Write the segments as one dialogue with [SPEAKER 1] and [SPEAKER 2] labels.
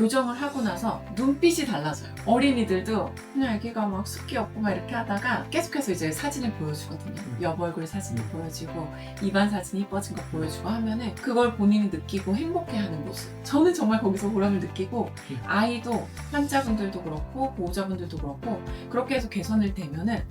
[SPEAKER 1] 교정을 하고 나서 눈빛이 달라져요. 어린이들도 그냥 애기가 막 숫기 없고 막 이렇게 하다가 계속해서 이제 사진을 보여주거든요.
[SPEAKER 2] 음.
[SPEAKER 1] 옆 얼굴 사진이 보여지고 입안 사진이 이뻐진 거 보여주고 하면은 그걸 본인이 느끼고 행복해하는 모습. 저는 정말 거기서 보람을 느끼고
[SPEAKER 2] 음.
[SPEAKER 1] 아이도 환자분들도 그렇고 보호자분들도 그렇고 그렇게 해서 개선을 되면은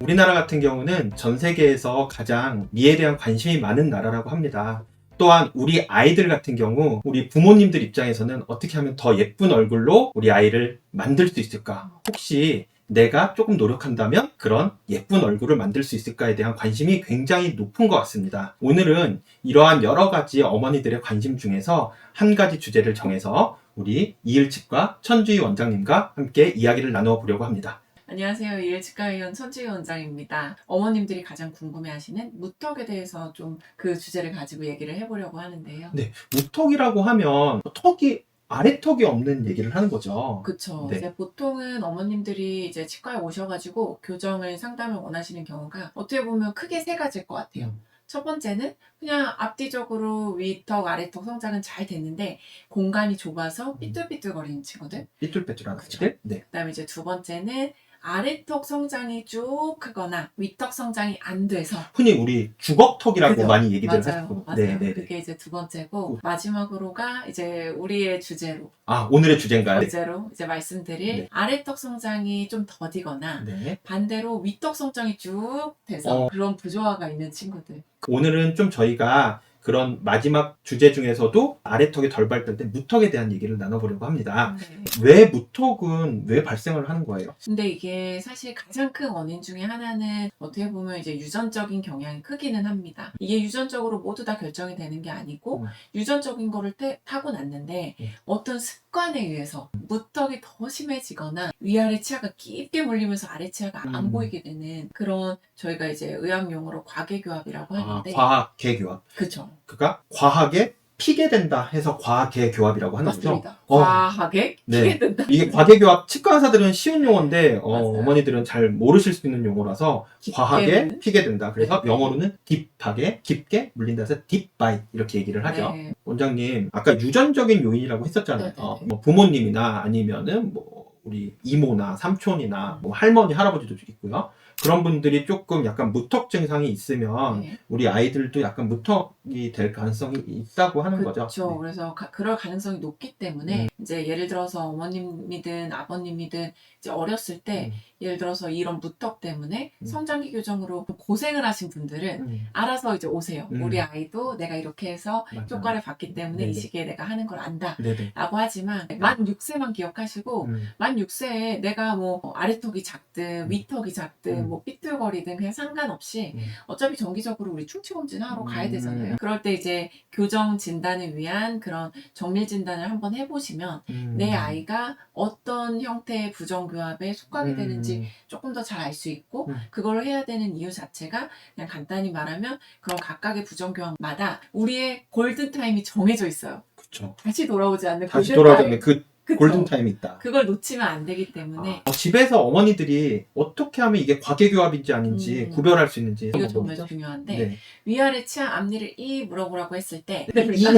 [SPEAKER 2] 우리나라 같은 경우는 전 세계에서 가장 미에 대한 관심이 많은 나라라고 합니다. 또한 우리 아이들 같은 경우 우리 부모님들 입장에서는 어떻게 하면 더 예쁜 얼굴로 우리 아이를 만들 수 있을까? 혹시 내가 조금 노력한다면 그런 예쁜 얼굴을 만들 수 있을까에 대한 관심이 굉장히 높은 것 같습니다. 오늘은 이러한 여러 가지 어머니들의 관심 중에서 한 가지 주제를 정해서 우리 이일치과 천주희 원장님과 함께 이야기를 나누어 보려고 합니다.
[SPEAKER 1] 안녕하세요. 이일치과의원 천주희 원장입니다. 어머님들이 가장 궁금해하시는 무턱에 대해서 좀 그 주제를 가지고 얘기를 해보려고 하는데요.
[SPEAKER 2] 네, 무턱이라고 하면 턱이 아래턱이 없는 얘기를 하는 거죠.
[SPEAKER 1] 그쵸.
[SPEAKER 2] 네.
[SPEAKER 1] 이제 보통은 어머님들이 이제 치과에 오셔가지고 교정을 상담을 원하시는 경우가 어떻게 보면 크게 세 가지일 것 같아요.
[SPEAKER 2] 음.
[SPEAKER 1] 첫 번째는 그냥 앞뒤적으로 위턱, 아래턱 성장은 잘 됐는데 공간이 좁아서 삐뚤삐뚤거리는 친구들.
[SPEAKER 2] 삐뚤빼뚤한
[SPEAKER 1] 그쵸.
[SPEAKER 2] 아이들. 네.
[SPEAKER 1] 그다음에 이제 두 번째는 아래턱 성장이 쭉 크거나 위턱 성장이 안 돼서
[SPEAKER 2] 흔히 우리 주걱턱이라고
[SPEAKER 1] 그죠.
[SPEAKER 2] 많이 얘기들
[SPEAKER 1] 맞아요,
[SPEAKER 2] 하시고.
[SPEAKER 1] 맞아요.
[SPEAKER 2] 네, 네, 네.
[SPEAKER 1] 그게 이제 두 번째고 마지막으로가 이제 우리의 주제로
[SPEAKER 2] 아, 오늘의 주제인가요?
[SPEAKER 1] 주제로 이제 말씀드릴
[SPEAKER 2] 네.
[SPEAKER 1] 아래턱 성장이 좀 더디거나
[SPEAKER 2] 네.
[SPEAKER 1] 반대로 위턱 성장이 쭉 돼서
[SPEAKER 2] 어.
[SPEAKER 1] 그런 부조화가 있는 친구들.
[SPEAKER 2] 오늘은 좀 저희가 그런 마지막 주제 중에서도 아래턱이 덜 발달된 무턱에 대한 얘기를 나눠보려고 합니다.
[SPEAKER 1] 네.
[SPEAKER 2] 왜 무턱은 왜 발생을 하는 거예요?
[SPEAKER 1] 근데 이게 사실 가장 큰 원인 중에 하나는 어떻게 보면 이제 유전적인 경향이 크기는 합니다. 이게 유전적으로 모두 다 결정이 되는 게 아니고
[SPEAKER 2] 음.
[SPEAKER 1] 유전적인 거를 태- 타고났는데
[SPEAKER 2] 음.
[SPEAKER 1] 어떤 습 관에 의해서 무턱이 더 심해지거나 위아래 치아가 깊게 물리면서 아래 치아가 안
[SPEAKER 2] 음.
[SPEAKER 1] 보이게 되는 그런 저희가 이제 의학 용어로 과계 교합이라고
[SPEAKER 2] 아,
[SPEAKER 1] 하는데
[SPEAKER 2] 과학 개교합.
[SPEAKER 1] 그쵸
[SPEAKER 2] 그러니까 과하게 피게 된다 해서 과계 교합이라고 하는 거죠.
[SPEAKER 1] 맞습니다.
[SPEAKER 2] 어.
[SPEAKER 1] 과하게
[SPEAKER 2] 네.
[SPEAKER 1] 피게 된다.
[SPEAKER 2] 이게 과계 교합 치과 의사들은 쉬운 용어인데 어,
[SPEAKER 1] 맞아요.
[SPEAKER 2] 어머니들은 잘 모르실 수 있는 용어라서
[SPEAKER 1] 깊게
[SPEAKER 2] 과하게
[SPEAKER 1] 물는?
[SPEAKER 2] 피게 된다. 그래서
[SPEAKER 1] 네.
[SPEAKER 2] 영어로는 딥하게 깊게 물린다 해서 딥 바이 이렇게 얘기를 하죠.
[SPEAKER 1] 네.
[SPEAKER 2] 원장님 아까 유전적인 요인이라고 했었잖아요.
[SPEAKER 1] 네, 네, 네.
[SPEAKER 2] 뭐 부모님이나 아니면은 뭐 우리 이모나 삼촌이나 뭐 할머니 할아버지도 있고요. 그런 분들이 조금 약간 무턱 증상이 있으면
[SPEAKER 1] 네.
[SPEAKER 2] 우리 아이들도 약간 무턱이 될 가능성이 있다고 하는 거죠.
[SPEAKER 1] 그렇죠.
[SPEAKER 2] 네.
[SPEAKER 1] 그래서 가- 그럴 가능성이 높기 때문에 이제 예를 들어서 어머님이든 아버님이든 이제 어렸을 때
[SPEAKER 2] 음.
[SPEAKER 1] 예를 들어서 이런 무턱 때문에
[SPEAKER 2] 음.
[SPEAKER 1] 성장기 교정으로 고생을 하신 분들은
[SPEAKER 2] 음,
[SPEAKER 1] 알아서 이제 오세요.
[SPEAKER 2] 음.
[SPEAKER 1] 우리 아이도 내가 이렇게 해서
[SPEAKER 2] 맞아요.
[SPEAKER 1] 효과를 봤기 때문에
[SPEAKER 2] 네네.
[SPEAKER 1] 이 시기에 내가 하는 걸 안다.
[SPEAKER 2] 네네.
[SPEAKER 1] 라고 하지만 만 6세만 기억하시고
[SPEAKER 2] 음,
[SPEAKER 1] 만 6세에 내가 뭐 아래턱이 작든
[SPEAKER 2] 음.
[SPEAKER 1] 위턱이 작든
[SPEAKER 2] 음.
[SPEAKER 1] 뭐 삐뚤거리든 그냥 상관없이
[SPEAKER 2] 음.
[SPEAKER 1] 어차피 정기적으로 우리 충치 검진 하러 가야
[SPEAKER 2] 음.
[SPEAKER 1] 되잖아요. 그럴 때 이제 교정 진단을 위한 그런 정밀 진단을 한번 해보시면
[SPEAKER 2] 음.
[SPEAKER 1] 내 아이가 어떤 형태의 부정교합에 속하게
[SPEAKER 2] 음.
[SPEAKER 1] 되는지 조금 더 잘 알 수 있고
[SPEAKER 2] 음.
[SPEAKER 1] 그걸 해야 되는 이유 자체가 그냥 간단히 말하면 그런 각각의 부정교합마다 우리의 골든 타임이 정해져 있어요.
[SPEAKER 2] 그쵸.
[SPEAKER 1] 다시 돌아오지 않는
[SPEAKER 2] 다시
[SPEAKER 1] 골든
[SPEAKER 2] 돌아오면
[SPEAKER 1] 타임.
[SPEAKER 2] 그
[SPEAKER 1] 그쵸?
[SPEAKER 2] 골든 타임이 있다.
[SPEAKER 1] 그걸 놓치면 안 되기 때문에
[SPEAKER 2] 아, 집에서 어머니들이 어떻게 하면 이게 과계교합인지 아닌지
[SPEAKER 1] 음.
[SPEAKER 2] 구별할 수 있는지
[SPEAKER 1] 이거
[SPEAKER 2] 한번
[SPEAKER 1] 정말
[SPEAKER 2] 보죠.
[SPEAKER 1] 중요한데
[SPEAKER 2] 네.
[SPEAKER 1] 위아래 치아 앞니를 이 물어보라고 했을
[SPEAKER 2] 때이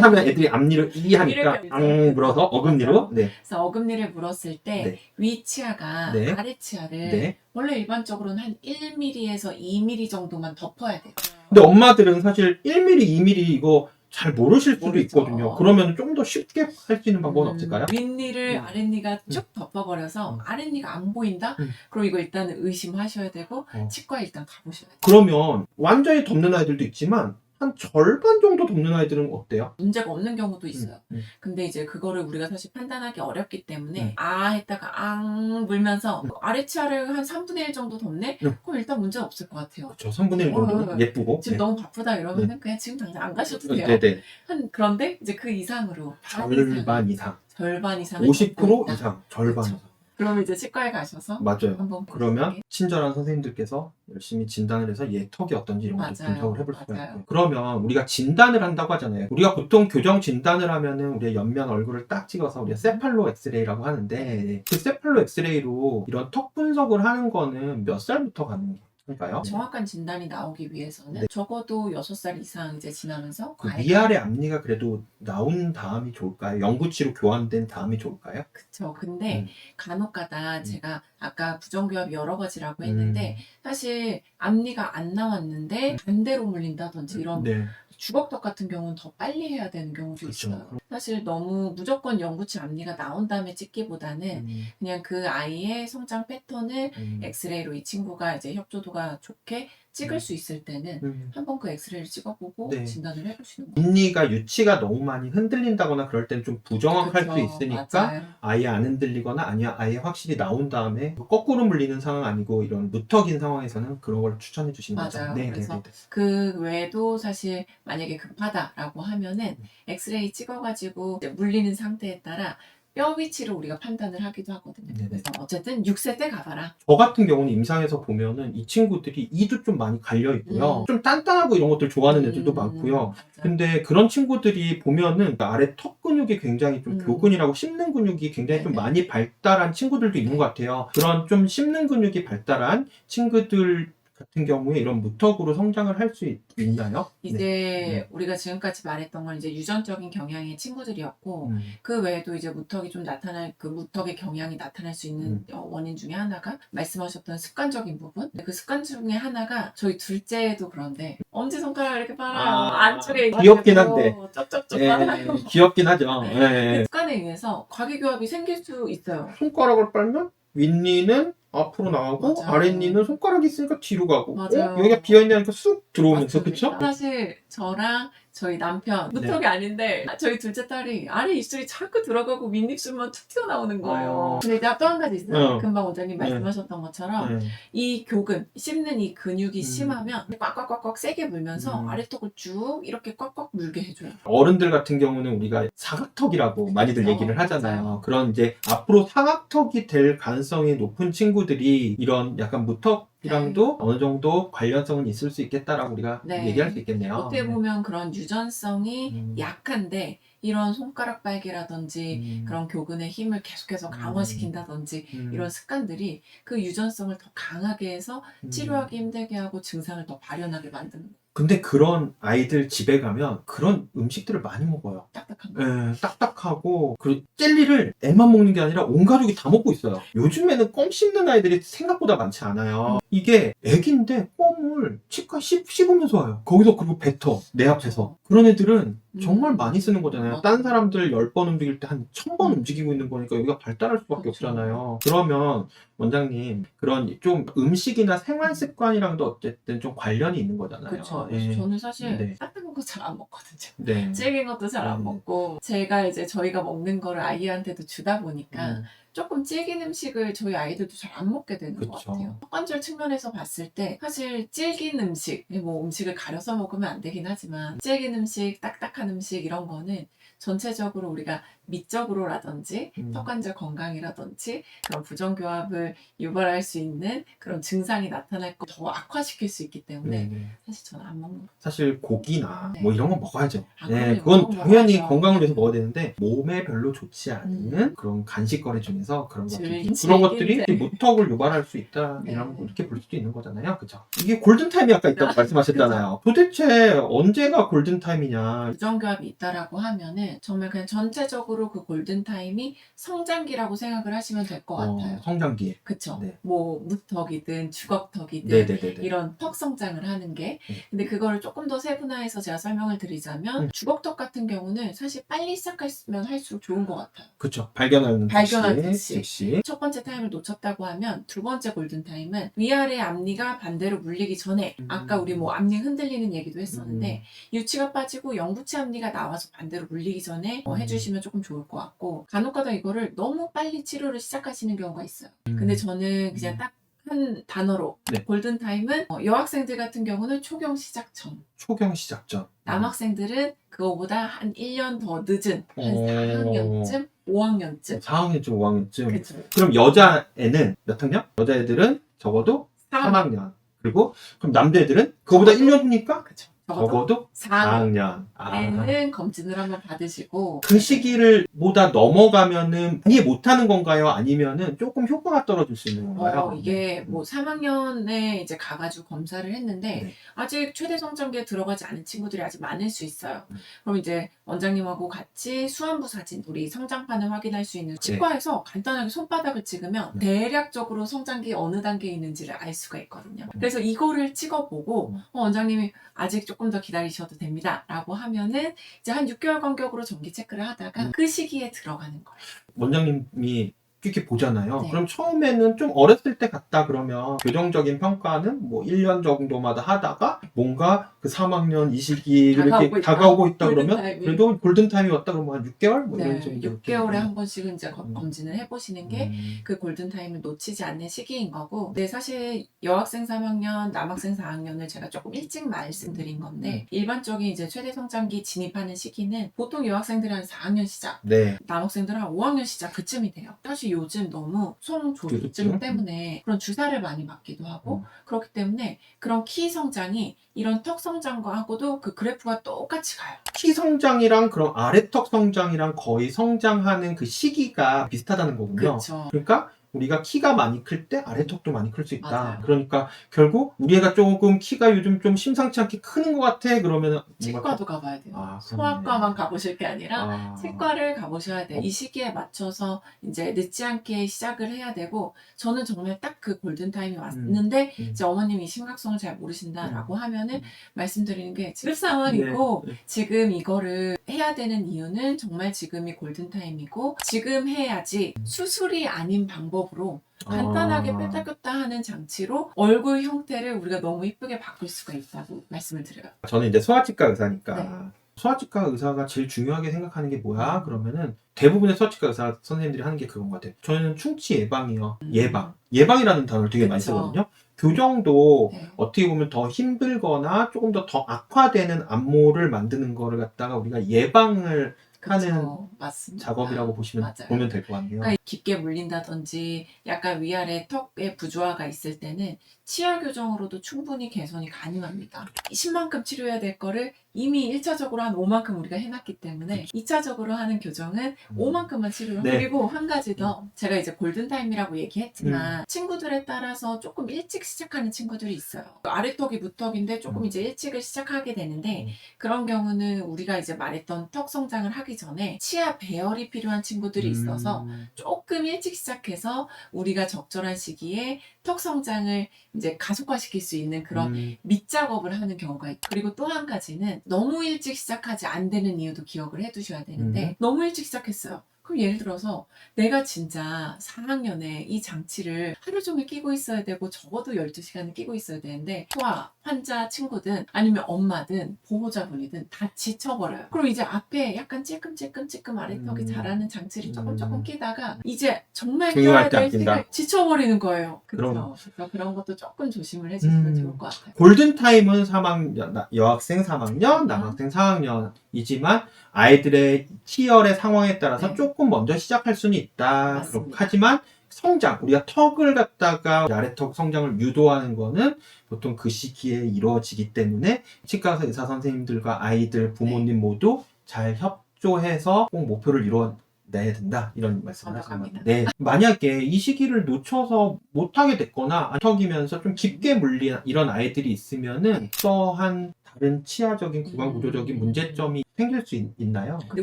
[SPEAKER 2] 하면 애들이 앞니를 이 하니까 앙 물어서 어금니로 네.
[SPEAKER 1] 그래서 어금니를 물었을 때
[SPEAKER 2] 네.
[SPEAKER 1] 위 치아가
[SPEAKER 2] 네.
[SPEAKER 1] 아래 치아를
[SPEAKER 2] 네.
[SPEAKER 1] 원래 일반적으로는 한 1mm에서 2mm 정도만 덮어야 돼요.
[SPEAKER 2] 근데 엄마들은 사실 1mm, 2mm 이거 잘 모르실 수도
[SPEAKER 1] 모르죠.
[SPEAKER 2] 있거든요. 그러면 좀 더 쉽게 할 수 있는 방법은
[SPEAKER 1] 음,
[SPEAKER 2] 없을까요?
[SPEAKER 1] 윗니를
[SPEAKER 2] 음.
[SPEAKER 1] 아랫니가 쭉 덮어버려서
[SPEAKER 2] 음.
[SPEAKER 1] 아랫니가 안 보인다?
[SPEAKER 2] 음.
[SPEAKER 1] 그럼 이거 일단 의심하셔야 되고
[SPEAKER 2] 어.
[SPEAKER 1] 치과에 일단 가보셔야 돼요.
[SPEAKER 2] 그러면 완전히 덮는 아이들도 있지만 한 절반 정도 덮는 아이들은 어때요?
[SPEAKER 1] 문제가 없는 경우도 있어요.
[SPEAKER 2] 음, 음.
[SPEAKER 1] 근데 이제 그거를 우리가 사실 판단하기 어렵기 때문에
[SPEAKER 2] 음.
[SPEAKER 1] 아 했다가 앙 물면서 아래 치아를 한 3분의 1 정도 덮네?
[SPEAKER 2] 음.
[SPEAKER 1] 그럼 일단 문제 없을 것 같아요.
[SPEAKER 2] 그렇죠. 3분의 1 정도
[SPEAKER 1] 어,
[SPEAKER 2] 예쁘고.
[SPEAKER 1] 지금
[SPEAKER 2] 네.
[SPEAKER 1] 너무 바쁘다 이러면 은 그냥 지금 당장 안 가셔도 돼요.
[SPEAKER 2] 네네.
[SPEAKER 1] 한 그런데 이제 그 이상으로 반 이상,
[SPEAKER 2] 절반 이상.
[SPEAKER 1] 절반 이상
[SPEAKER 2] 50% 이상. 절반
[SPEAKER 1] 그렇죠.
[SPEAKER 2] 이상.
[SPEAKER 1] 그러면 이제 치과에 가셔서
[SPEAKER 2] 맞아요.
[SPEAKER 1] 한번
[SPEAKER 2] 그러면
[SPEAKER 1] 보실게요.
[SPEAKER 2] 친절한 선생님들께서 열심히 진단을 해서 얘 턱이 어떤지 이런 것도
[SPEAKER 1] 맞아요.
[SPEAKER 2] 분석을 해볼 수가
[SPEAKER 1] 맞아요.
[SPEAKER 2] 있고요. 그러면 우리가 진단을 한다고 하잖아요. 우리가 보통 교정 진단을 하면은 우리의 옆면 얼굴을 딱 찍어서 우리가 세팔로 엑스레이라고 하는데 그 세팔로 엑스레이로 이런 턱 분석을 하는 거는 몇 살부터 가능해요? 할까요?
[SPEAKER 1] 정확한 진단이 나오기 위해서는
[SPEAKER 2] 네.
[SPEAKER 1] 적어도 6살 이상 이제 지나면서
[SPEAKER 2] 그
[SPEAKER 1] 아이가-
[SPEAKER 2] 위아래 앞니가 그래도 나온 다음이 좋을까요? 영구치로 교환된 다음이 좋을까요?
[SPEAKER 1] 그쵸. 근데
[SPEAKER 2] 음.
[SPEAKER 1] 간혹가다
[SPEAKER 2] 음.
[SPEAKER 1] 제가 아까 부정교합이 여러 가지라고 했는데 사실 앞니가 안 나왔는데 반대로 물린다든지 이런
[SPEAKER 2] 네.
[SPEAKER 1] 주걱턱 같은 경우는 더 빨리 해야 되는 경우도
[SPEAKER 2] 그렇죠.
[SPEAKER 1] 있어요. 사실 너무 무조건 영구치 앞니가 나온 다음에 찍기보다는
[SPEAKER 2] 음,
[SPEAKER 1] 그냥 그 아이의 성장 패턴을
[SPEAKER 2] 음,
[SPEAKER 1] 엑스레이로 이 친구가 이제 협조도가 좋게 찍을
[SPEAKER 2] 음.
[SPEAKER 1] 수 있을 때는
[SPEAKER 2] 음.
[SPEAKER 1] 한번 그 엑스레이를 찍어보고
[SPEAKER 2] 네.
[SPEAKER 1] 진단을 해보시는 거예요.
[SPEAKER 2] 앞니가 유치가 너무 많이 흔들린다거나 그럴 때는 좀 부정확할 수
[SPEAKER 1] 그쵸.
[SPEAKER 2] 있으니까
[SPEAKER 1] 맞아요.
[SPEAKER 2] 아예 안 흔들리거나 아니면 아예 확실히 나온 다음에 거꾸로 물리는 상황 아니고 이런 무턱인 상황에서는 그런 걸 추천해 주시는 거죠.
[SPEAKER 1] 맞아요.
[SPEAKER 2] 네, 네,
[SPEAKER 1] 그래서
[SPEAKER 2] 네, 네.
[SPEAKER 1] 그 외에도 사실 만약에 급하다라고 하면은
[SPEAKER 2] 음.
[SPEAKER 1] 엑스레이 찍어가지고 이제 물리는 상태에 따라 뼈 위치를 우리가 판단을 하기도 하거든요.
[SPEAKER 2] 네네.
[SPEAKER 1] 그래서 어쨌든 6세 때 가봐라.
[SPEAKER 2] 저 같은 경우는 임상에서 보면은 이 친구들이 이도 좀 많이 갈려 있고요.
[SPEAKER 1] 음.
[SPEAKER 2] 좀 단단하고 이런 것들 좋아하는 애들도
[SPEAKER 1] 음,
[SPEAKER 2] 많고요.
[SPEAKER 1] 맞아요.
[SPEAKER 2] 근데 그런 친구들이 보면은 아래 턱 근육이 굉장히 좀
[SPEAKER 1] 음.
[SPEAKER 2] 교근이라고 씹는 근육이 굉장히 좀
[SPEAKER 1] 네네.
[SPEAKER 2] 많이 발달한 친구들도 있는
[SPEAKER 1] 네.
[SPEAKER 2] 것 같아요. 그런 좀 씹는 근육이 발달한 친구들 같은 경우에 이런 무턱으로 성장을 할 수 있나요?
[SPEAKER 1] 이제
[SPEAKER 2] 네.
[SPEAKER 1] 우리가 지금까지 말했던 건 이제 유전적인 경향의 친구들이었고
[SPEAKER 2] 음,
[SPEAKER 1] 그 외에도 이제 무턱이 좀 나타날 그 무턱의 경향이 나타날 수 있는
[SPEAKER 2] 음.
[SPEAKER 1] 어, 원인 중에 하나가 말씀하셨던 습관적인 부분 그 습관 중에 하나가 저희 둘째도 그런데 엄지 손가락 이렇게 빨아요
[SPEAKER 2] 아,
[SPEAKER 1] 안쪽에
[SPEAKER 2] 귀엽긴 한데.
[SPEAKER 1] 쩝쩝쩝
[SPEAKER 2] 예,
[SPEAKER 1] 빨아요
[SPEAKER 2] 귀엽긴 하죠.
[SPEAKER 1] 네.
[SPEAKER 2] 예.
[SPEAKER 1] 그 습관에 의해서 과기교합이 생길 수 있어요
[SPEAKER 2] 손가락을 빨면 윗니는 앞으로 나가고
[SPEAKER 1] 맞아요.
[SPEAKER 2] 아랫니는 손가락이 있으니까 뒤로 가고
[SPEAKER 1] 맞아요.
[SPEAKER 2] 어? 여기가 비어있냐니까 쑥 들어오면서
[SPEAKER 1] 맞습니다.
[SPEAKER 2] 그쵸?
[SPEAKER 1] 사실 저랑 저희 남편
[SPEAKER 2] 네.
[SPEAKER 1] 무턱이 아닌데 저희 둘째 딸이 아래 입술이 자꾸 들어가고 윗입술만 툭 튀어나오는 거예요.
[SPEAKER 2] 어.
[SPEAKER 1] 근데 이제 또한 가지 있어요.
[SPEAKER 2] 어.
[SPEAKER 1] 금방 원장님
[SPEAKER 2] 네.
[SPEAKER 1] 말씀하셨던 것처럼
[SPEAKER 2] 네.
[SPEAKER 1] 이 교근 씹는 이 근육이
[SPEAKER 2] 음.
[SPEAKER 1] 심하면 꽉꽉꽉꽉 세게 물면서
[SPEAKER 2] 음.
[SPEAKER 1] 아래턱을 쭉 이렇게 꽉꽉 물게 해줘요.
[SPEAKER 2] 어른들 같은 경우는 우리가 사각턱이라고 많이들
[SPEAKER 1] 그쵸,
[SPEAKER 2] 얘기를 하잖아요.
[SPEAKER 1] 맞아요.
[SPEAKER 2] 그런 이제 앞으로 사각턱이 될 가능성이 높은 친구들이 이런 약간 무턱 이랑도 어느 정도 관련성은 있을 수 있겠다라고 우리가
[SPEAKER 1] 네.
[SPEAKER 2] 얘기할 수 있겠네요.
[SPEAKER 1] 어떻게
[SPEAKER 2] 네.
[SPEAKER 1] 보면 그런 유전성이
[SPEAKER 2] 음.
[SPEAKER 1] 약한데 이런 손가락 빨기라든지
[SPEAKER 2] 음.
[SPEAKER 1] 그런 교근의 힘을 계속해서 강화시킨다든지
[SPEAKER 2] 음.
[SPEAKER 1] 이런 습관들이 그 유전성을 더 강하게 해서
[SPEAKER 2] 음.
[SPEAKER 1] 치료하기 힘들게 하고 증상을 더 발현하게 만드는 거예요.
[SPEAKER 2] 근데 그런 아이들 집에 가면 그런 음식들을 많이 먹어요.
[SPEAKER 1] 딱딱한 거.
[SPEAKER 2] 예, 딱딱하고 그 젤리를 애만 먹는 게 아니라 온 가족이 다 먹고 있어요. 요즘에는 껌 씹는 아이들이 생각보다 많지 않아요. 이게 애기인데 껌을 치과 씹, 씹으면서 와요. 거기서 그리고 뱉어 내 앞에서. 그런 애들은 정말
[SPEAKER 1] 음.
[SPEAKER 2] 많이 쓰는 거잖아요. 딴 사람들 10번 움직일 때 한 1000번
[SPEAKER 1] 음.
[SPEAKER 2] 움직이고 있는 거니까 여기가 발달할 수밖에
[SPEAKER 1] 그렇죠.
[SPEAKER 2] 없잖아요. 그러면 원장님 그런 좀 음식이나 생활 습관이랑도 어쨌든 좀 관련이 있는 거잖아요.
[SPEAKER 1] 그렇죠.
[SPEAKER 2] 예.
[SPEAKER 1] 저는 사실
[SPEAKER 2] 네.
[SPEAKER 1] 딱딱한 거 잘 안 먹거든요.
[SPEAKER 2] 네.
[SPEAKER 1] 질긴 것도 잘 안
[SPEAKER 2] 음.
[SPEAKER 1] 먹고 제가 이제 저희가 먹는 거를 아이한테도 주다 보니까
[SPEAKER 2] 음.
[SPEAKER 1] 조금 질긴 음식을 저희 아이들도 잘 안 먹게 되는 것
[SPEAKER 2] 그쵸.
[SPEAKER 1] 같아요. 습관절 측면에서 봤을 때 사실 질긴 음식, 뭐 음식을 가려서 먹으면 안 되긴 하지만 질긴 음식, 딱딱한 음식 이런 거는 전체적으로 우리가 미적으로라든지
[SPEAKER 2] 음.
[SPEAKER 1] 턱관절 건강이라든지 그런 부정교합을 유발할 수 있는 그런 증상이 나타날 거더 악화시킬 수 있기 때문에
[SPEAKER 2] 네, 네.
[SPEAKER 1] 사실 저는 안 먹는 거.
[SPEAKER 2] 사실 고기나
[SPEAKER 1] 네.
[SPEAKER 2] 뭐 이런 건 먹어야죠.
[SPEAKER 1] 아,
[SPEAKER 2] 네. 그건 당연히
[SPEAKER 1] 먹어야죠.
[SPEAKER 2] 건강을 위해서 먹어야 되는데 몸에 별로 좋지 않은
[SPEAKER 1] 음.
[SPEAKER 2] 그런 간식거리 중에서 그런 것들
[SPEAKER 1] 질긴,
[SPEAKER 2] 그런 것들이 무턱을 유발할 수 있다
[SPEAKER 1] 네.
[SPEAKER 2] 이런 이렇게 볼 수도 있는 거잖아요, 그죠? 이게 골든 타임이 아까 있다고
[SPEAKER 1] 아,
[SPEAKER 2] 말씀하셨잖아요. 도대체 언제가 골든 타임이냐?
[SPEAKER 1] 부정교합이 있다라고 하면은 정말 그냥 전체적으로 그 골든 타임이 성장기라고 생각을 하시면 될 것
[SPEAKER 2] 어,
[SPEAKER 1] 같아요.
[SPEAKER 2] 성장기에.
[SPEAKER 1] 그쵸?
[SPEAKER 2] 네.
[SPEAKER 1] 뭐 무턱이든 주걱턱이든
[SPEAKER 2] 네네네네.
[SPEAKER 1] 이런 턱 성장을 하는 게
[SPEAKER 2] 네.
[SPEAKER 1] 근데 그거를 조금 더 세분화해서 제가 설명을 드리자면
[SPEAKER 2] 음.
[SPEAKER 1] 주걱턱 같은 경우는 사실 빨리 시작하면 할수록 좋은 것 같아요.
[SPEAKER 2] 그쵸. 발견하는
[SPEAKER 1] 발견하는 즉시,
[SPEAKER 2] 즉시.
[SPEAKER 1] 첫 번째 타임을 놓쳤다고 하면 두 번째 골든 타임은 위아래 앞니가 반대로 물리기 전에
[SPEAKER 2] 음.
[SPEAKER 1] 아까 우리 뭐 앞니 흔들리는 얘기도 했었는데
[SPEAKER 2] 음.
[SPEAKER 1] 유치가 빠지고 영구치 앞니가 나와서 반대로 물리기 전에 어,
[SPEAKER 2] 음.
[SPEAKER 1] 해주시면 조금 좋을 것 같고 간혹가다 이거를 너무 빨리 치료를 시작하시는 경우가 있어요.
[SPEAKER 2] 음.
[SPEAKER 1] 근데 저는 그냥
[SPEAKER 2] 음.
[SPEAKER 1] 딱한 단어로
[SPEAKER 2] 네.
[SPEAKER 1] 골든 타임은 어, 여학생들 같은 경우는 초경 시작 전
[SPEAKER 2] 초경 시작 전.
[SPEAKER 1] 남학생들은 그거보다 한 1년 더 늦은 한
[SPEAKER 2] 어.
[SPEAKER 1] 4학년쯤 5학년쯤
[SPEAKER 2] 4학년쯤, 5학년쯤.
[SPEAKER 1] 그쵸
[SPEAKER 2] 그럼 여자애는 몇 학년? 여자애들은 적어도
[SPEAKER 1] 3학년
[SPEAKER 2] 3학년. 그리고 그럼 남자애들은 그거보다
[SPEAKER 1] 적어도-
[SPEAKER 2] 1년 후니까
[SPEAKER 1] 그쵸 적어도
[SPEAKER 2] 적어도
[SPEAKER 1] 4학년에는
[SPEAKER 2] 4학년. 아.
[SPEAKER 1] 검진을 한번 받으시고
[SPEAKER 2] 그 시기를 보다 넘어가면은 아예 못하는 건가요? 아니면은 조금 효과가 떨어질 수 있는 건가요?
[SPEAKER 1] 어, 이게 뭐 3학년에 이제 가가지고 검사를 했는데
[SPEAKER 2] 네.
[SPEAKER 1] 아직 최대 성장기에 들어가지 않은 친구들이 아직 많을 수 있어요.
[SPEAKER 2] 음.
[SPEAKER 1] 그럼 이제 원장님하고 같이 수환부 사진, 우리 성장판을 확인할 수 있는 치과에서 간단하게 손바닥을 찍으면
[SPEAKER 2] 네.
[SPEAKER 1] 대략적으로 성장기 어느 단계에 있는지를 알 수가 있거든요.
[SPEAKER 2] 음.
[SPEAKER 1] 그래서 이거를 찍어보고
[SPEAKER 2] 음.
[SPEAKER 1] 어, 원장님이 아직 조금 더 기다리셔도 됩니다라고 하면은 이제 한 6개월 간격으로 정기 체크를 하다가
[SPEAKER 2] 음.
[SPEAKER 1] 그 시기에 들어가는 거예요.
[SPEAKER 2] 원장님이 이렇게 보잖아요.
[SPEAKER 1] 네.
[SPEAKER 2] 그럼 처음에는 좀 어렸을 때 갔다 그러면 교정적인 평가는 뭐 1년 정도마다 하다가 뭔가 그 3학년 이 시기
[SPEAKER 1] 다가오고
[SPEAKER 2] 이렇게
[SPEAKER 1] 있다.
[SPEAKER 2] 다가오고 있다 그러면
[SPEAKER 1] 골든타임이.
[SPEAKER 2] 그래도 골든타임이 왔다 그러면 한 6개월? 뭐 이런
[SPEAKER 1] 네,
[SPEAKER 2] 정도
[SPEAKER 1] 6개월에 한 번씩은 이제 검-
[SPEAKER 2] 음.
[SPEAKER 1] 검진을 해보시는 게
[SPEAKER 2] 음.
[SPEAKER 1] 그 골든타임을 놓치지 않는 시기인 거고. 근데 사실 여학생 3학년, 남학생 4학년을 제가 조금 일찍 말씀드린 건데, 일반적인 이제 최대 성장기 진입하는 시기는 보통 여학생들이 한 4학년 시작,
[SPEAKER 2] 네.
[SPEAKER 1] 남학생들은 한 5학년 시작 그쯤이 돼요. 사실 요즘 너무 송조증
[SPEAKER 2] 조증?
[SPEAKER 1] 때문에 그런 주사를 많이 맞기도 하고,
[SPEAKER 2] 음.
[SPEAKER 1] 그렇기 때문에 그런 키 성장이 이런 턱 성장과하고도 그 그래프가 똑같이 가요.
[SPEAKER 2] 키 성장이랑 그런 아래 턱 성장이랑 거의 성장하는 그 시기가 비슷하다는 거군요.
[SPEAKER 1] 그렇죠.
[SPEAKER 2] 그러니까 우리가 키가 많이 클 때 아래 턱도 많이 클 수 있다.
[SPEAKER 1] 맞아요.
[SPEAKER 2] 그러니까 결국 우리 애가 조금 키가 요즘 좀 심상치 않게 크는 것 같아. 그러면
[SPEAKER 1] 치과도 가봐야 돼요.
[SPEAKER 2] 아,
[SPEAKER 1] 소아과만 가보실 게 아니라
[SPEAKER 2] 아.
[SPEAKER 1] 치과를 가보셔야 돼요.
[SPEAKER 2] 어.
[SPEAKER 1] 이 시기에 맞춰서 이제 늦지 않게 시작을 해야 되고 저는 정말 딱 그 골든 타임이 왔는데
[SPEAKER 2] 음.
[SPEAKER 1] 이제 어머님이 이 심각성을 잘 모르신다라고 하면은
[SPEAKER 2] 음.
[SPEAKER 1] 말씀드리는 게 지금 상황이고
[SPEAKER 2] 네, 네.
[SPEAKER 1] 지금 이거를 해야 되는 이유는 정말 지금이 골든 타임이고 지금 해야지 수술이 아닌 방법으로 간단하게
[SPEAKER 2] 아.
[SPEAKER 1] 뺐다 꼈다 하는 장치로 얼굴 형태를 우리가 너무 이쁘게 바꿀 수가 있다고 말씀을 드려요.
[SPEAKER 2] 저는 이제 소아치과 의사니까
[SPEAKER 1] 네. 음.
[SPEAKER 2] 소아치과 의사가 제일 중요하게 생각하는 게 뭐야? 그러면은 대부분의 소아치과 의사 선생님들이 하는 게 그건 것 같아요. 저희는 충치 예방이요.
[SPEAKER 1] 음.
[SPEAKER 2] 예방. 예방이라는 단어를 되게 많이
[SPEAKER 1] 그쵸.
[SPEAKER 2] 쓰거든요. 교정도
[SPEAKER 1] 네.
[SPEAKER 2] 어떻게 보면 더 힘들거나 조금 더 더 악화되는 안모를 만드는 거를 갖다가 우리가 예방을 하는.
[SPEAKER 1] 맞습니다.
[SPEAKER 2] 작업이라고 보시면
[SPEAKER 1] 맞아요.
[SPEAKER 2] 보면 될 것 같네요.
[SPEAKER 1] 그러니까 깊게 물린다든지 약간 위아래 턱에 부조화가 있을 때는 치아 교정으로도 충분히 개선이 가능합니다. 10만큼 치료해야 될 거를 이미 1차적으로 한 5만큼 우리가 해놨기 때문에 2차적으로 하는 교정은
[SPEAKER 2] 음.
[SPEAKER 1] 5만큼만 치료를
[SPEAKER 2] 네.
[SPEAKER 1] 그리고 한 가지 더 제가 이제 골든타임이라고 얘기했지만 친구들에 따라서 조금 일찍 시작하는 친구들이 있어요. 아래턱이 무턱인데 조금
[SPEAKER 2] 음.
[SPEAKER 1] 이제 일찍을 시작하게 되는데
[SPEAKER 2] 음.
[SPEAKER 1] 그런 경우는 우리가 이제 말했던 턱 성장을 하기 전에 치아 배열이 필요한 친구들이 있어서
[SPEAKER 2] 음.
[SPEAKER 1] 조금 일찍 시작해서 우리가 적절한 시기에 턱 성장을 이제 가속화시킬 수 있는 그런
[SPEAKER 2] 음.
[SPEAKER 1] 밑작업을 하는 경우가 있고 그리고 또 한 가지는 너무 일찍 시작하지 안 되는 이유도 기억을 해두셔야 되는데
[SPEAKER 2] 음.
[SPEAKER 1] 너무 일찍 시작했어요. 그럼 예를 들어서 내가 진짜 4학년에 이 장치를 하루 종일 끼고 있어야 되고 적어도 12시간을 끼고 있어야 되는데 소아 환자 친구든 아니면 엄마든 보호자분이든 다 지쳐버려요. 그럼 이제 앞에 약간 찔끔찔끔찔끔 아래턱이
[SPEAKER 2] 음.
[SPEAKER 1] 자라는 장치를 조금
[SPEAKER 2] 음.
[SPEAKER 1] 조금 끼다가 이제 정말
[SPEAKER 2] 중요할
[SPEAKER 1] 끼워야
[SPEAKER 2] 때될안 낀다.
[SPEAKER 1] 시간 지쳐버리는 거예요.
[SPEAKER 2] 그럼.
[SPEAKER 1] 그렇죠. 그래서 그런 것도 조금 조심을 해주시면
[SPEAKER 2] 음.
[SPEAKER 1] 좋을 것 같아요.
[SPEAKER 2] 골든타임은 3학년, 나- 여학생 3학년,
[SPEAKER 1] 음.
[SPEAKER 2] 남학생 4학년 이지만 아이들의 치열의 상황에 따라서
[SPEAKER 1] 네.
[SPEAKER 2] 조금 먼저 시작할 수는 있다. 그렇고 하지만 성장, 우리가 턱을 갖다가 아래턱 성장을 유도하는 거는 보통 그 시기에 이루어지기 때문에 치과 의사 선생님들과 아이들, 부모님
[SPEAKER 1] 네.
[SPEAKER 2] 모두 잘 협조해서 꼭 목표를 이루어 내야 된다 이런 말씀을 하시는 것
[SPEAKER 1] 완벽합니다.
[SPEAKER 2] 같아요. 네. 만약에 이 시기를 놓쳐서 못하게 됐거나 턱이면서 좀 깊게 물린 이런 아이들이 있으면은
[SPEAKER 1] 네.
[SPEAKER 2] 어떠한 다른 치아적인 구강
[SPEAKER 1] 음.
[SPEAKER 2] 구조적인 문제점이 생길 수 있, 나요
[SPEAKER 1] 근데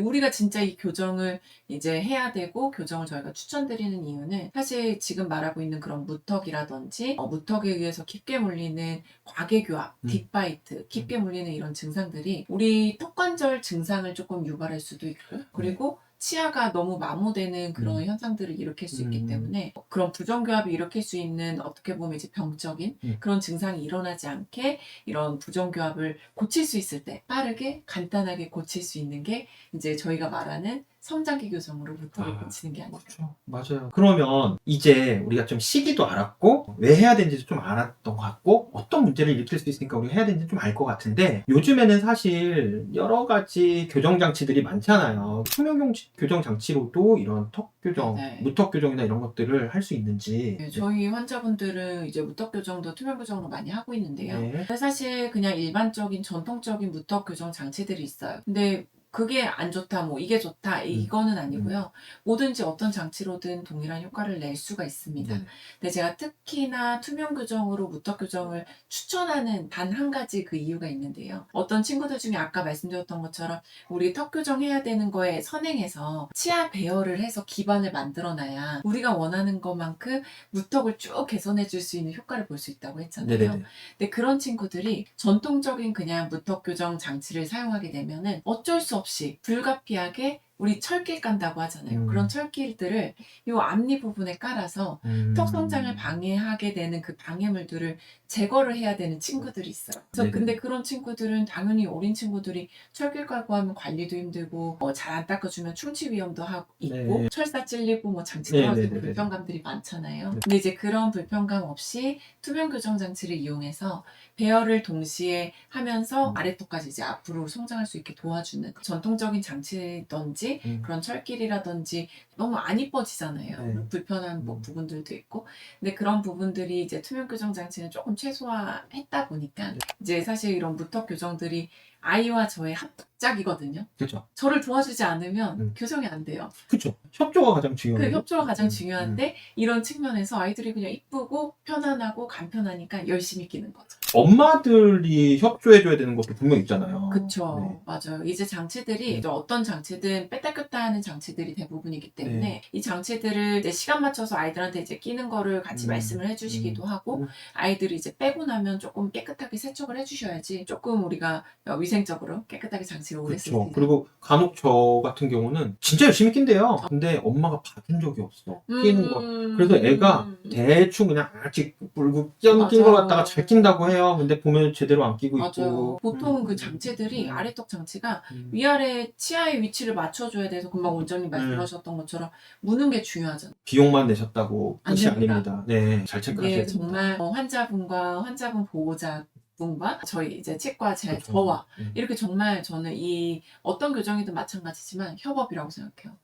[SPEAKER 1] 우리가 진짜 이 교정을 이제 해야 되고 교정을 저희가 추천드리는 이유는 사실 지금 말하고 있는 그런 무턱이라든지 어, 무턱에 의해서 깊게 물리는 과계교합,
[SPEAKER 2] 음.
[SPEAKER 1] 딥바이트, 깊게 물리는 이런 증상들이 우리 턱관절 증상을 조금 유발할 수도 있고 그리고 치아가 너무 마모되는 그런
[SPEAKER 2] 음.
[SPEAKER 1] 현상들을 일으킬 수 있기
[SPEAKER 2] 음.
[SPEAKER 1] 때문에 그런 부정교합이 일으킬 수 있는 어떻게 보면 이제 병적인
[SPEAKER 2] 음.
[SPEAKER 1] 그런 증상이 일어나지 않게 이런 부정교합을 고칠 수 있을 때 빠르게 간단하게 고칠 수 있는 게 이제 저희가 말하는 성장기 교정으로 무턱을
[SPEAKER 2] 아,
[SPEAKER 1] 고치는 게 아니라
[SPEAKER 2] 그렇죠. 맞아요. 그러면 이제 우리가 좀 시기도 알았고 왜 해야 되는지 좀 알았던 것 같고 어떤 문제를 일으킬 수 있으니까 우리가 해야 되는지 좀 알 것 같은데 요즘에는 사실 여러 가지 교정 장치들이 많잖아요. 투명 교정 장치로도 이런 턱 교정,
[SPEAKER 1] 네.
[SPEAKER 2] 무턱 교정이나 이런 것들을 할 수 있는지.
[SPEAKER 1] 네, 저희 환자분들은 이제 무턱 교정도 투명 교정으로 많이 하고 있는데요.
[SPEAKER 2] 네.
[SPEAKER 1] 사실 그냥 일반적인 전통적인 무턱 교정 장치들이 있어요. 근데 그게 안 좋다, 뭐 이게 좋다, 이거는 아니고요. 뭐든지 어떤 장치로든 동일한 효과를 낼 수가 있습니다.
[SPEAKER 2] 네.
[SPEAKER 1] 근데 제가 특히나 투명 교정으로 무턱 교정을 추천하는 단 한 가지 그 이유가 있는데요. 어떤 친구들 중에 아까 말씀드렸던 것처럼 우리 턱 교정해야 되는 거에 선행해서 치아 배열을 해서 기반을 만들어 놔야 우리가 원하는 것만큼 무턱을 쭉 개선해 줄 수 있는 효과를 볼 수 있다고 했잖아요.
[SPEAKER 2] 네네네.
[SPEAKER 1] 근데 그런 친구들이 전통적인 그냥 무턱 교정 장치를 사용하게 되면은 어쩔 수 없이 불가피하게 우리 철길 깐다고 하잖아요.
[SPEAKER 2] 음.
[SPEAKER 1] 그런 철길들을 요 앞니 부분에 깔아서
[SPEAKER 2] 음.
[SPEAKER 1] 턱 성장을 방해하게 되는 그 방해물들을 제거를 해야 되는 친구들이 있어요. 그래서
[SPEAKER 2] 네네.
[SPEAKER 1] 근데 그런 친구들은 당연히 어린 친구들이 철길 깔고 하면 관리도 힘들고 뭐 잘 안 닦아주면 충치 위험도 하고 있고
[SPEAKER 2] 네.
[SPEAKER 1] 철사 찔리고 뭐 장치
[SPEAKER 2] 네,
[SPEAKER 1] 떨어지고
[SPEAKER 2] 네, 네, 네.
[SPEAKER 1] 불편감들이 많잖아요.
[SPEAKER 2] 네.
[SPEAKER 1] 근데 이제 그런 불편감 없이 투명 교정 장치를 이용해서 배열을 동시에 하면서
[SPEAKER 2] 음.
[SPEAKER 1] 아래턱까지 이제 앞으로 성장할 수 있게 도와주는 전통적인 장치든지
[SPEAKER 2] 음.
[SPEAKER 1] 그런 철길이라든지 너무 안 이뻐지잖아요.
[SPEAKER 2] 네.
[SPEAKER 1] 불편한 뭐
[SPEAKER 2] 음.
[SPEAKER 1] 부분들도 있고. 근데 그런 부분들이 이제 투명 교정 장치는 조금 최소화했다 보니까
[SPEAKER 2] 네.
[SPEAKER 1] 이제 사실 이런 무턱 교정들이 아이와 저의 합 작이거든요.
[SPEAKER 2] 그렇죠.
[SPEAKER 1] 저를 도와주지 않으면
[SPEAKER 2] 음.
[SPEAKER 1] 교정이 안 돼요.
[SPEAKER 2] 그렇죠. 협조가 가장
[SPEAKER 1] 그
[SPEAKER 2] 중요해요.
[SPEAKER 1] 협조가 가장
[SPEAKER 2] 음,
[SPEAKER 1] 중요한데 이런 측면에서 아이들이 그냥 이쁘고 편안하고 간편하니까 열심히 끼는 거죠.
[SPEAKER 2] 엄마들이 협조해줘야 되는 것도 분명 있잖아요.
[SPEAKER 1] 그쵸.
[SPEAKER 2] 네.
[SPEAKER 1] 맞아요. 이제 장치들이 이제 어떤 장치든 뺐다 꼈다 하는 장치들이 대부분이기 때문에
[SPEAKER 2] 네.
[SPEAKER 1] 이 장치들을 이제 시간 맞춰서 아이들한테 이제 끼는 거를 같이
[SPEAKER 2] 음,
[SPEAKER 1] 말씀을 해주시기도 하고
[SPEAKER 2] 음.
[SPEAKER 1] 아이들이 이제 빼고 나면 조금 깨끗하게 세척을 해주셔야지 조금 우리가 위생적으로 깨끗하게 장치를 수
[SPEAKER 2] 그렇죠.
[SPEAKER 1] 있는.
[SPEAKER 2] 그리고 간혹 저 같은 경우는 진짜 열심히 낀대요. 근데 엄마가 봐준 적이 없어. 끼는 거.
[SPEAKER 1] 음.
[SPEAKER 2] 그래서 애가 대충 그냥 아직 물고 껴낀
[SPEAKER 1] 맞아요.
[SPEAKER 2] 걸 갖다가 잘 낀다고 해요. 근데 보면 제대로 안 끼고
[SPEAKER 1] 맞아요.
[SPEAKER 2] 있고.
[SPEAKER 1] 보통
[SPEAKER 2] 음.
[SPEAKER 1] 그 장치들이
[SPEAKER 2] 음.
[SPEAKER 1] 아래턱 장치가
[SPEAKER 2] 음.
[SPEAKER 1] 위아래 치아의 위치를 맞춰줘야 돼서 금방 원장님
[SPEAKER 2] 네.
[SPEAKER 1] 말씀하셨던 것처럼 무는 게 중요하잖아요.
[SPEAKER 2] 비용만 내셨다고
[SPEAKER 1] 안
[SPEAKER 2] 끝이
[SPEAKER 1] 됩니다.
[SPEAKER 2] 아닙니다. 네, 잘 체크하셔야
[SPEAKER 1] 이게
[SPEAKER 2] 됩니다.
[SPEAKER 1] 정말 어, 환자분과 환자분 보호자 분과 저희 이제 치과 제
[SPEAKER 2] 그렇죠.
[SPEAKER 1] 저와
[SPEAKER 2] 음.
[SPEAKER 1] 이렇게 정말 저는 이 어떤 교정이든 마찬가지지만 협업이라고 생각해요.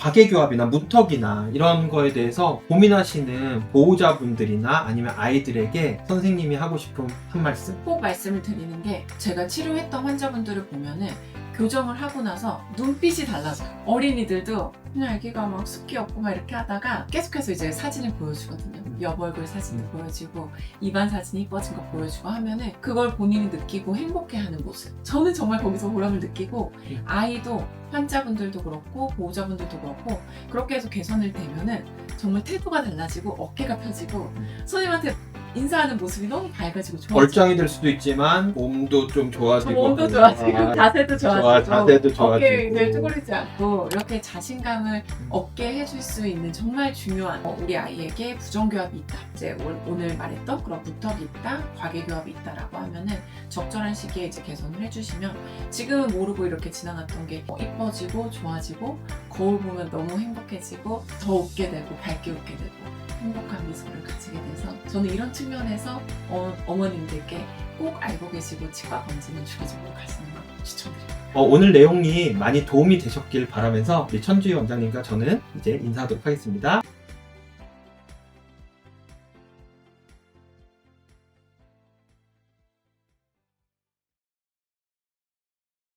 [SPEAKER 2] 과계교합이나 무턱이나 이런 거에 대해서 고민하시는 보호자분들이나 아니면 아이들에게 선생님이 하고 싶은 한 말씀.
[SPEAKER 1] 꼭 말씀을 드리는 게 제가 치료했던 환자분들을 보면은 교정을 하고 나서 눈빛이 달라져요. 어린이들도 그냥 애기가 막 습기 없고 막 이렇게 하다가 계속해서 이제 사진을 보여주거든요.
[SPEAKER 2] 음.
[SPEAKER 1] 옆 얼굴 사진도
[SPEAKER 2] 음.
[SPEAKER 1] 보여주고 입안 사진이 이뻐진 거 보여주고 하면은 그걸 본인이 느끼고 행복해하는 모습. 저는 정말 거기서 보람을 느끼고
[SPEAKER 2] 음.
[SPEAKER 1] 아이도 환자분들도 그렇고 보호자분들도 그렇고 그렇게 해서 개선을 되면은 정말 태도가 달라지고 어깨가 펴지고
[SPEAKER 2] 음.
[SPEAKER 1] 선생님한테 인사하는 모습이 너무 밝아지고 좋아져요.
[SPEAKER 2] 얼짱이 될 수도 있지만 몸도 좀 좋아지고
[SPEAKER 1] 몸도 좋아지고
[SPEAKER 2] 아,
[SPEAKER 1] 자세도 좋아지고
[SPEAKER 2] 좋아, 자세도 좋아지고.
[SPEAKER 1] 어깨를 쭈그리지 않고 이렇게 자신감을
[SPEAKER 2] 음.
[SPEAKER 1] 얻게 해줄 수 있는 정말 중요한 어, 우리 아이에게 부정교합이 있다 이제 오- 오늘 말했던 그런 무턱이 있다 과계교합이 있다라고 하면은 적절한 시기에 이제 개선을 해주시면 지금은 모르고 이렇게 지나갔던 게 어, 이뻐지고 좋아지고 거울 보면 너무 행복해지고 더 웃게 되고 밝게 웃게 되고 행복한 미소를 가지게 돼서 저는 이런 측면에서 어, 어머님들께 꼭 알고 계시고 치과 검진을 주기적으로 가시는 걸 추천드립니다.
[SPEAKER 2] 어, 오늘 내용이 많이 도움이 되셨길 바라면서 우리 천주희 원장님과 저는 이제 인사하도록 하겠습니다.